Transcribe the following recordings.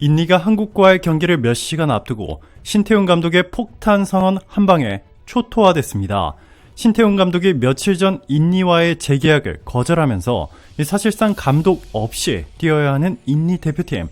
인니가 한국과의 경기를 몇 시간 앞두고 신태용 감독의 폭탄 선언 한 방에 초토화됐습니다. 신태용 감독이 며칠 전 인니와의 재계약을 거절하면서 사실상 감독 없이 뛰어야 하는 인니 대표팀.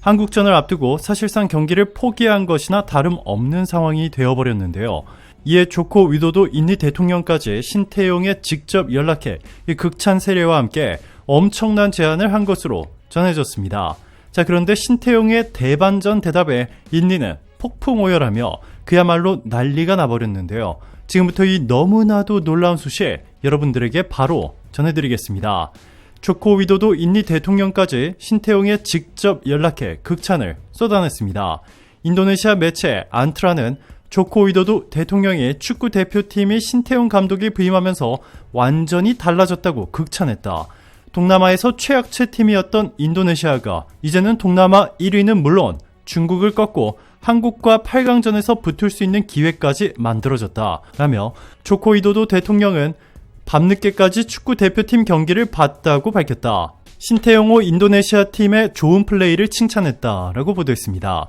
한국전을 앞두고 사실상 경기를 포기한 것이나 다름없는 상황이 되어버렸는데요. 이에 조코 위도도 인니 대통령까지 신태용에 직접 연락해 극찬 세례와 함께 엄청난 제안을 한 것으로 전해졌습니다. 자, 그런데 신태용의 대반전 대답에 인니는 폭풍 오열하며 그야말로 난리가 나버렸는데요. 지금부터 이 너무나도 놀라운 소식 여러분들에게 바로 전해드리겠습니다. 조코 위도도 인니 대통령까지 신태용에 직접 연락해 극찬을 쏟아냈습니다. 인도네시아 매체 안트라는 조코 위도도 대통령의 축구 대표팀이 신태용 감독이 부임하면서 완전히 달라졌다고 극찬했다. 동남아에서 최악체 팀이었던 인도네시아가 이제는 동남아 1위는 물론 중국을 꺾고 한국과 8강전에서 붙을 수 있는 기회까지 만들어졌다. 라며 조코이도도 대통령은 밤늦게까지 축구 대표팀 경기를 봤다고 밝혔다. 신태용호 인도네시아 팀의 좋은 플레이를 칭찬했다 라고 보도했습니다.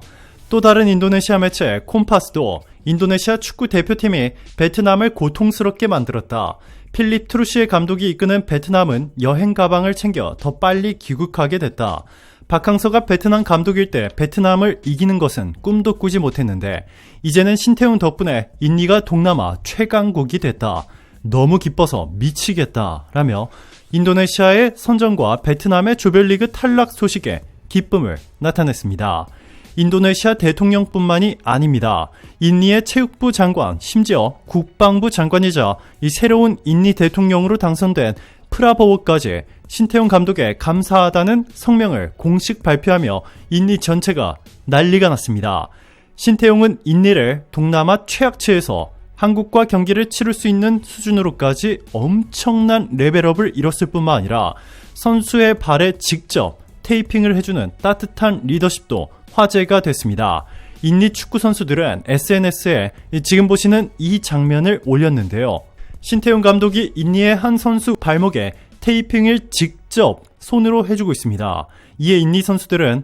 또 다른 인도네시아 매체 콤파스도 인도네시아 축구 대표팀이 베트남을 고통스럽게 만들었다. 필립 트루시의 감독이 이끄는 베트남은 여행 가방을 챙겨 더 빨리 귀국하게 됐다. 박항서가 베트남 감독일 때 베트남을 이기는 것은 꿈도 꾸지 못했는데 이제는 신태훈 덕분에 인니가 동남아 최강국이 됐다. 너무 기뻐서 미치겠다. 라며 인도네시아의 선전과 베트남의 조별리그 탈락 소식에 기쁨을 나타냈습니다. 인도네시아 대통령뿐만이 아닙니다. 인니의 체육부 장관, 심지어 국방부 장관이자 이 새로운 인니 대통령으로 당선된 프라보우까지 신태용 감독에 감사하다는 성명을 공식 발표하며 인니 전체가 난리가 났습니다. 신태용은 인니를 동남아 최악체에서 한국과 경기를 치를 수 있는 수준으로까지 엄청난 레벨업을 이뤘을 뿐만 아니라 선수의 발에 직접 테이핑을 해주는 따뜻한 리더십도 화제가 됐습니다. 인리 축구 선수들은 SNS에 지금 보시는 이 장면을 올렸는데요. 신태용 감독이 인리의 한 선수 발목에 테이핑을 직접 손으로 해주고 있습니다. 이에 인리 선수들은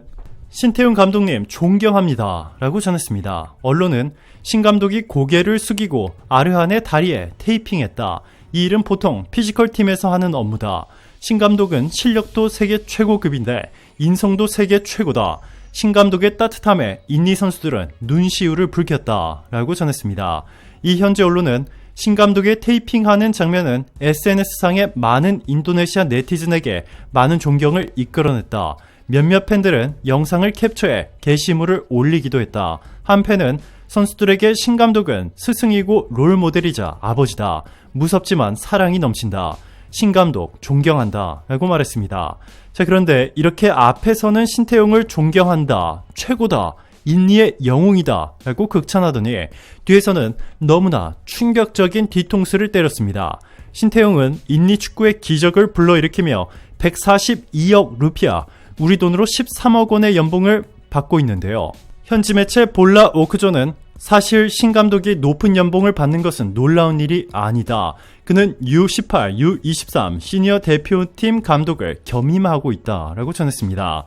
신태용 감독님 존경합니다. 라고 전했습니다. 언론은 신 감독이 고개를 숙이고 아르한의 다리에 테이핑했다. 이 일은 보통 피지컬 팀에서 하는 업무다. 신 감독은 실력도 세계 최고급인데 인성도 세계 최고다. 신 감독의 따뜻함에 인니 선수들은 눈시울을 붉혔다. 라고 전했습니다. 이 현재 언론은 신 감독의 테이핑하는 장면은 SNS상의 많은 인도네시아 네티즌에게 많은 존경을 이끌어냈다. 몇몇 팬들은 영상을 캡처해 게시물을 올리기도 했다. 한 팬은 선수들에게 신 감독은 스승이고 롤 모델이자 아버지다. 무섭지만 사랑이 넘친다. 신 감독 존경한다. 라고 말했습니다. 자, 그런데 이렇게 앞에서는 신태용을 존경한다. 최고다. 인니의 영웅이다. 라고 극찬하더니 뒤에서는 너무나 충격적인 뒤통수를 때렸습니다. 신태용은 인니 축구의 기적을 불러일으키며 142억 루피아, 우리 돈으로 13억 원의 연봉을 받고 있는데요. 현지 매체 볼라 오크조는 사실 신 감독이 높은 연봉을 받는 것은 놀라운 일이 아니다. 그는 U18, U23 시니어 대표팀 감독을 겸임하고 있다라고 전했습니다.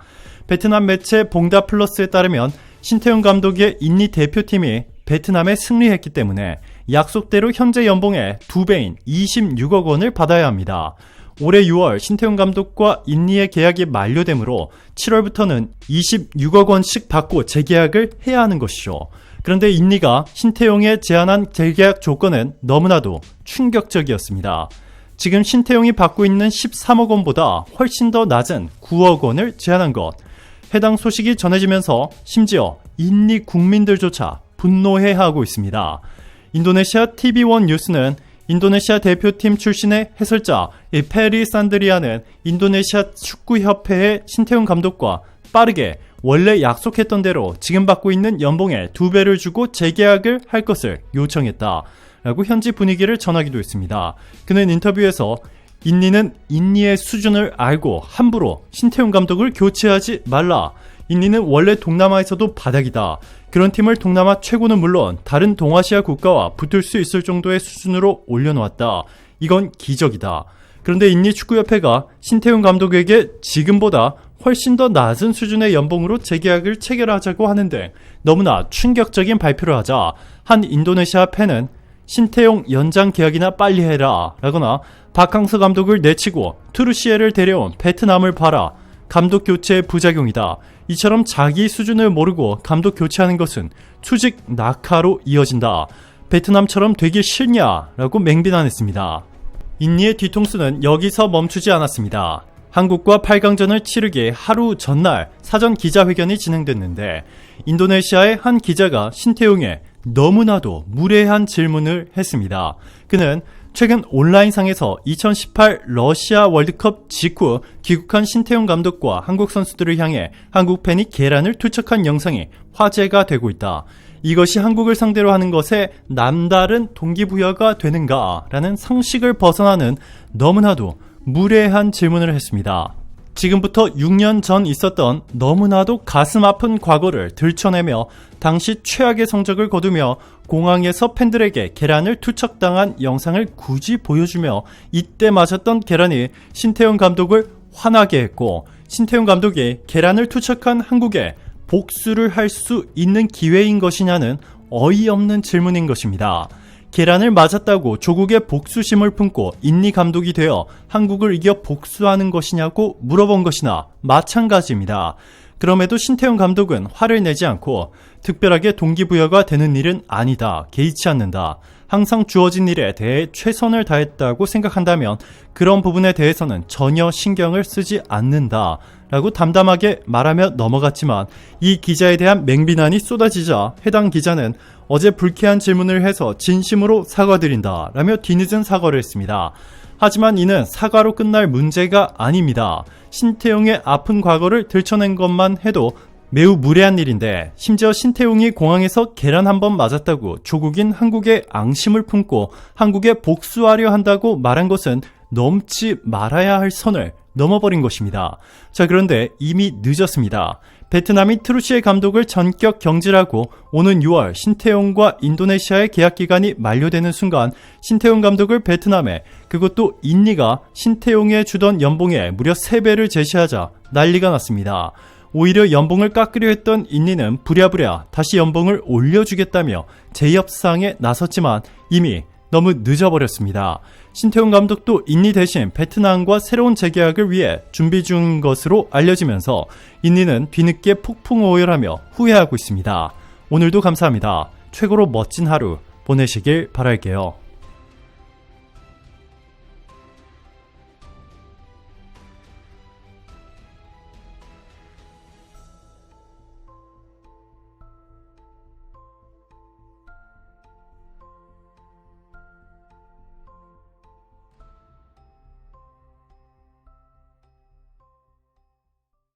베트남 매체 봉다 플러스에 따르면 신태용 감독의 인니 대표팀이 베트남에 승리했기 때문에 약속대로 현재 연봉의 두 배인 26억 원을 받아야 합니다. 올해 6월 신태용 감독과 인니의 계약이 만료되므로 7월부터는 26억 원씩 받고 재계약을 해야 하는 것이죠. 그런데 인니가 신태용에 제안한 재계약 조건은 너무나도 충격적이었습니다. 지금 신태용이 받고 있는 13억 원보다 훨씬 더 낮은 9억 원을 제안한 것. 해당 소식이 전해지면서 심지어 인니 국민들조차 분노해하고 있습니다. 인도네시아 TV1 뉴스는 인도네시아 대표팀 출신의 해설자 페리 산드리아는 인도네시아 축구협회의 신태용 감독과 빠르게 원래 약속했던 대로 지금 받고 있는 연봉의 두 배를 주고 재계약을 할 것을 요청했다. 라고 현지 분위기를 전하기도 했습니다. 그는 인터뷰에서 인니는 인니의 수준을 알고 함부로 신태용 감독을 교체하지 말라. 인니는 원래 동남아에서도 바닥이다. 그런 팀을 동남아 최고는 물론 다른 동아시아 국가와 붙을 수 있을 정도의 수준으로 올려놓았다. 이건 기적이다. 그런데 인니 축구협회가 신태용 감독에게 지금보다 훨씬 더 낮은 수준의 연봉으로 재계약을 체결하자고 하는데 너무나 충격적인 발표를 하자 한 인도네시아 팬은 신태용 연장 계약이나 빨리 해라 라거나 박항서 감독을 내치고 투르시에를 데려온 베트남을 봐라 감독 교체의 부작용이다. 이처럼 자기 수준을 모르고 감독 교체하는 것은 추직 낙하로 이어진다. 베트남처럼 되기 싫냐 라고 맹비난했습니다. 인니의 뒤통수는 여기서 멈추지 않았습니다. 한국과 8강전을 치르기 하루 전날 사전 기자회견이 진행됐는데 인도네시아의 한 기자가 신태용의 너무나도 무례한 질문을 했습니다. 그는 최근 온라인상에서 2018 러시아 월드컵 직후 귀국한 신태용 감독과 한국 선수들을 향해 한국 팬이 계란을 투척한 영상이 화제가 되고 있다. 이것이 한국을 상대로 하는 것에 남다른 동기부여가 되는가? 라는 상식을 벗어나는 너무나도 무례한 질문을 했습니다. 지금부터 6년 전 있었던 너무나도 가슴 아픈 과거를 들춰내며 당시 최악의 성적을 거두며 공항에서 팬들에게 계란을 투척당한 영상을 굳이 보여주며 이때 맞았던 계란이 신태용 감독을 화나게 했고 신태용 감독이 계란을 투척한 한국에 복수를 할 수 있는 기회인 것이냐는 어이없는 질문인 것입니다. 계란을 맞았다고 조국의 복수심을 품고 인리 감독이 되어 한국을 이겨 복수하는 것이냐고 물어본 것이나 마찬가지입니다. 그럼에도 신태용 감독은 화를 내지 않고 특별하게 동기부여가 되는 일은 아니다. 개의치 않는다. 항상 주어진 일에 대해 최선을 다했다고 생각한다면 그런 부분에 대해서는 전혀 신경을 쓰지 않는다. 라고 담담하게 말하며 넘어갔지만 이 기자에 대한 맹비난이 쏟아지자 해당 기자는 어제 불쾌한 질문을 해서 진심으로 사과드린다. 라며 뒤늦은 사과를 했습니다. 하지만 이는 사과로 끝날 문제가 아닙니다. 신태용의 아픈 과거를 들춰낸 것만 해도 매우 무례한 일인데 심지어 신태용이 공항에서 계란 한 번 맞았다고 조국인 한국의 앙심을 품고 한국에 복수하려 한다고 말한 것은 넘지 말아야 할 선을 넘어버린 것입니다. 자, 그런데 이미 늦었습니다. 베트남이 트루시의 감독을 전격 경질하고 오는 6월 신태용과 인도네시아의 계약 기간이 만료되는 순간 신태용 감독을 베트남에 그것도 인니가 신태용에 주던 연봉의 무려 3배를 제시하자 난리가 났습니다. 오히려 연봉을 깎으려 했던 인니는 부랴부랴 다시 연봉을 올려주겠다며 재협상에 나섰지만 이미 너무 늦어버렸습니다. 신태용 감독도 인니 대신 베트남과 새로운 재계약을 위해 준비 중인 것으로 알려지면서 인니는 뒤늦게 폭풍 오열하며 후회하고 있습니다. 오늘도 감사합니다. 최고로 멋진 하루 보내시길 바랄게요.